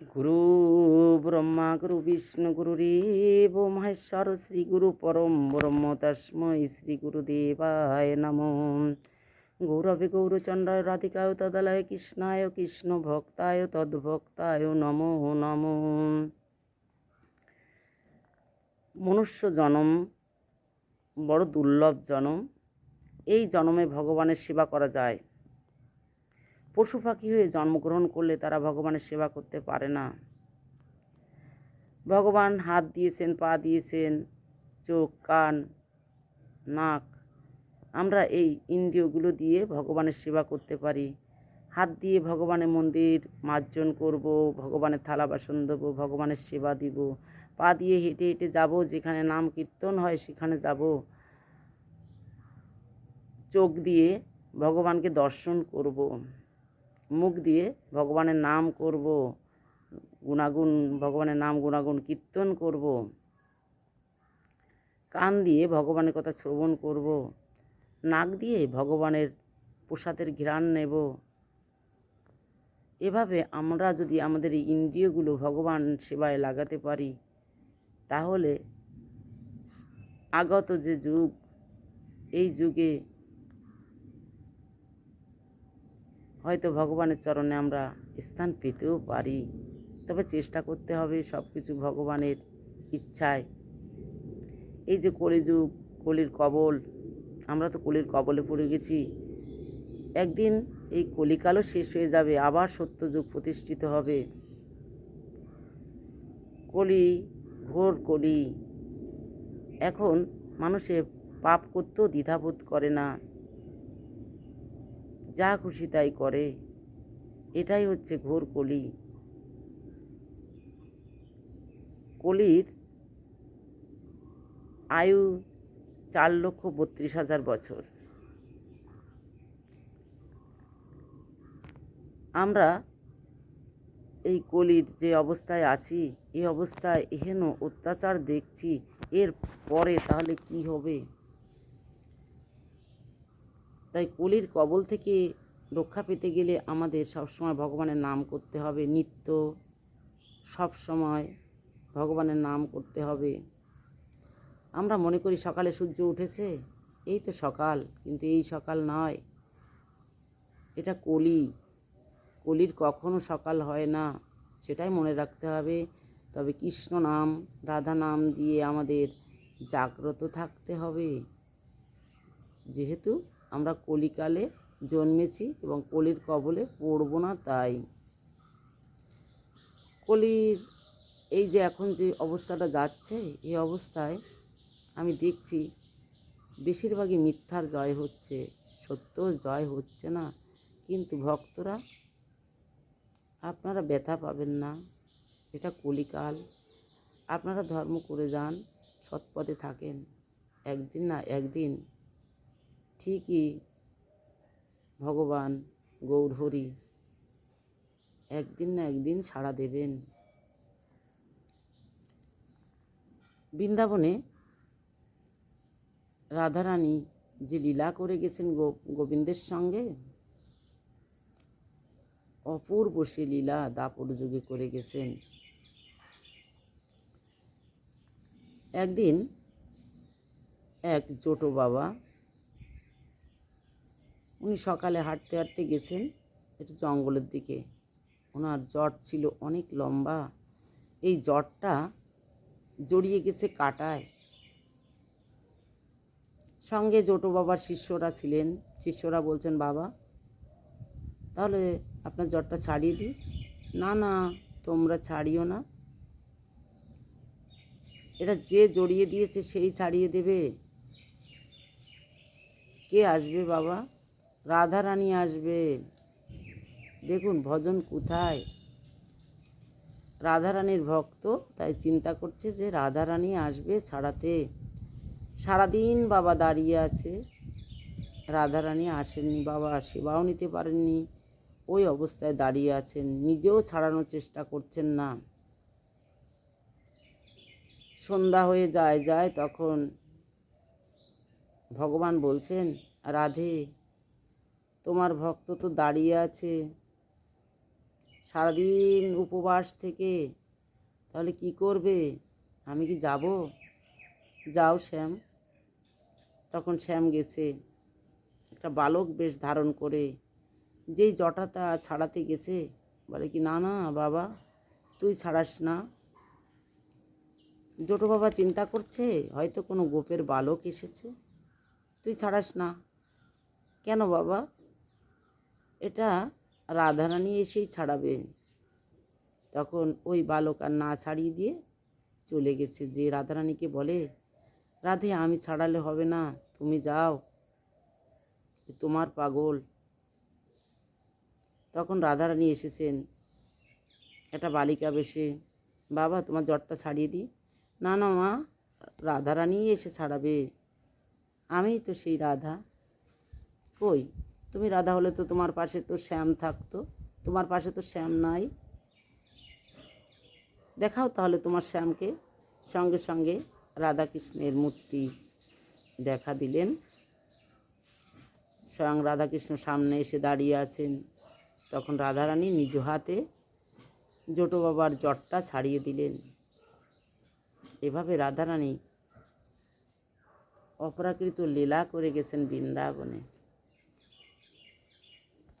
গুরু ব্রহ্মা গুরু বিষ্ণু গুরু RAB Maheshwar Shri Guru পরম ব্রহ্ম তস্মৈ শ্রী গুরুদেবায় নম গৌরবে গৌরচন্দ্রায় রাধিকায় তদলয় কৃষ্ণায় কৃষ্ণ ভক্তায় তদ্ভক্তায় নমো নম মনুষ্য জনম বড় দুর্লভ জনম এই জনমে ভগবানের সেবা করা যায়। পশু পাখি হয়ে জন্মগ্রহণ করলে তারা ভগবানের সেবা করতে পারে না। ভগবান হাত দিয়েছেন, পা দিয়েছেন, চোখ, কান, নাক। আমরা এই ইন্দ্রিয়গুলো দিয়ে ভগবানের সেবা করতে পারি। হাত দিয়ে ভগবানের মন্দির মার্জন করব, ভগবানের থালা বাসন দেবো ভগবানের সেবা দিব। পা দিয়ে হেঁটে হেঁটে যাব, যেখানে নাম কীর্তন হয় সেখানে যাব। চোখ দিয়ে ভগবানকে দর্শন করব। মুখ দিয়ে ভগবানের নাম করব, গুণাগুণ, ভগবানের নাম, গুণাগুণ কীর্তন করব, কান দিয়ে ভগবানের কথা শ্রবণ করব, নাক দিয়ে ভগবানের প্রসাদের ঘ্রাণ নেব। এভাবে আমরা যদি আমাদের এই ইন্দ্রিয়গুলো ভগবান সেবায় লাগাতে পারি, তাহলে আগত যে যুগ, এই যুগে হয়তো ভগবানের চরণে আমরা স্থান পেতেও পারি। তবে চেষ্টা করতে হবে সব কিছু ভগবানের ইচ্ছায়। এই যে কলিযুগ, কলির কবল, আমরা তো কলির কবলে পড়ে গেছি। একদিন এই কলিকালও শেষ হয়ে যাবে, আবার সত্যযুগ প্রতিষ্ঠিত হবে। কলি, ঘোর কলি। এখন মানুষে পাপ করতেও দ্বিধাবোধ করে না। যা খুশি তাই করে। এটাই হচ্ছে ঘোর কলি। কলির আয়ু চার লক্ষ বত্রিশ হাজার বছর। আমরা এই কলির যে অবস্থায় আছি, এই অবস্থায় এহেন অত্যাচার দেখছি, এর পরে তাহলে কি হবে? তাই কলির কবল থেকে রক্ষা পেতে গেলে আমাদের সবসময় ভগবানের নাম করতে হবে। নিত্য সব সময় ভগবানের নাম করতে হবে। আমরা মনে করি সকালে সূর্য উঠেছে, এই তো সকাল, কিন্তু এই সকাল নয়। এটা কলি। কলির কখনো সকাল হয় না, সেটাই মনে রাখতে হবে। তবে কৃষ্ণ নাম, রাধা নাম দিয়ে আমাদের জাগ্রত থাকতে হবে। যেহেতু আমরা কলিকালে জন্মেছি এবং কলির কবলে পড়ব না তাই। কলির এই যে এখন যে অবস্থাটা যাচ্ছে, এই অবস্থায় আমি দেখছি বেশিরভাগই মিথ্যার জয় হচ্ছে, সত্য জয় হচ্ছে না। কিন্তু ভক্তরা, আপনারা ব্যথা পাবেন না, এটা কলিকাল। আপনারা ধর্ম করে যান, সৎপথে থাকেন। একদিন না একদিন ঠিকই। ভগবান গৌরহরি একদিন না একদিন সাড়া দেবেন। বৃন্দাবনে রাধারানী যে লীলা করে গেছেন গোবিন্দের সঙ্গে, অপূর্ব সে লীলা দাপর যুগে করে গেছেন। একদিন এক জোটো বাবা উনি সকালে হাঁটতে হাঁটতে গেছেন একটু জঙ্গলের দিকে। ওনার জট ছিল অনেক লম্বা। এই জটটা জড়িয়ে গেছে কাটায়। সঙ্গে জোটো বাবার শিষ্যরা ছিলেন। শিষ্যরা বলছেন, বাবা, তাহলে আপনার জ্বরটা ছাড়িয়ে দিই? না না, তোমরা ছাড়িও না। এটা যে জড়িয়ে দিয়েছে সেই ছাড়িয়ে দেবে। কে আসবে বাবা? রাধারানী আসবে। দেখুন, ভজন কোথায়? রাধারানীর ভক্ত, তাই চিন্তা করছে যে রাধারানী আসবে ছাড়াতে। সারাদিন বাবা দাঁড়িয়ে আছে। রাধারানী আসেননি, বাবা সেবাও নিতে পারেননি। ওই অবস্থায় দাঁড়িয়ে আছেন, নিজেও ছাড়ানোর চেষ্টা করছেন না। সন্ধ্যা হয়ে যায় যায় তখন ভগবান বলছেন, রাধে তোমার ভক্ত তো দাঁড়িয়ে আছে। সারাদিন উপবাস থেকে, তাহলে কি করবে? আমি কি যাব? যাও শ্যাম। তখন শ্যাম গেছে। একটা বালক বেশ ধারণ করে, যেই জটাটা ছাড়াতে গেছে, বলে কি, না না, বাবা, তুই ছাড়াস না। জোটো বাবা চিন্তা করছে, হয়তো কোনো গোপের বালক এসেছে। তুই ছাড়াস না। কেন বাবা? এটা রাধারানী এসেই ছাড়াবে। তখন ওই বালক আর না ছাড়িয়ে দিয়ে চলে গেছে। যে রাধারানীকে বলে, রাধে, আমি ছাড়ালে হবে না, তুমি যাও। তোমার পাগল। তখন রাধারানী এসেছেন একটা বালিকা বেশে। বাবা, তোমার জ্বরটা ছাড়িয়ে দিই। না না মা রাধারানী এসে ছাড়াবে। আমি তো সেই রাধা। কই? তুমি রাধা হলে তো তোমার পাশে তো শ্যাম থাকতো। তোমার পাশে তো শ্যাম নাই। দেখাও তাহলে তোমার শ্যামকে। সঙ্গে সঙ্গে রাধাকৃষ্ণের মূর্তি দেখা দিলেন। স্বয়ং রাধাকৃষ্ণ সামনে এসে দাঁড়িয়ে আছেন। তখন রাধারানী নিজ হাতে জোটো বাবার জটটা ছাড়িয়ে দিলেন। এভাবে রাধারানী অপরাকৃত লীলা করে গেছেন বৃন্দাবনে।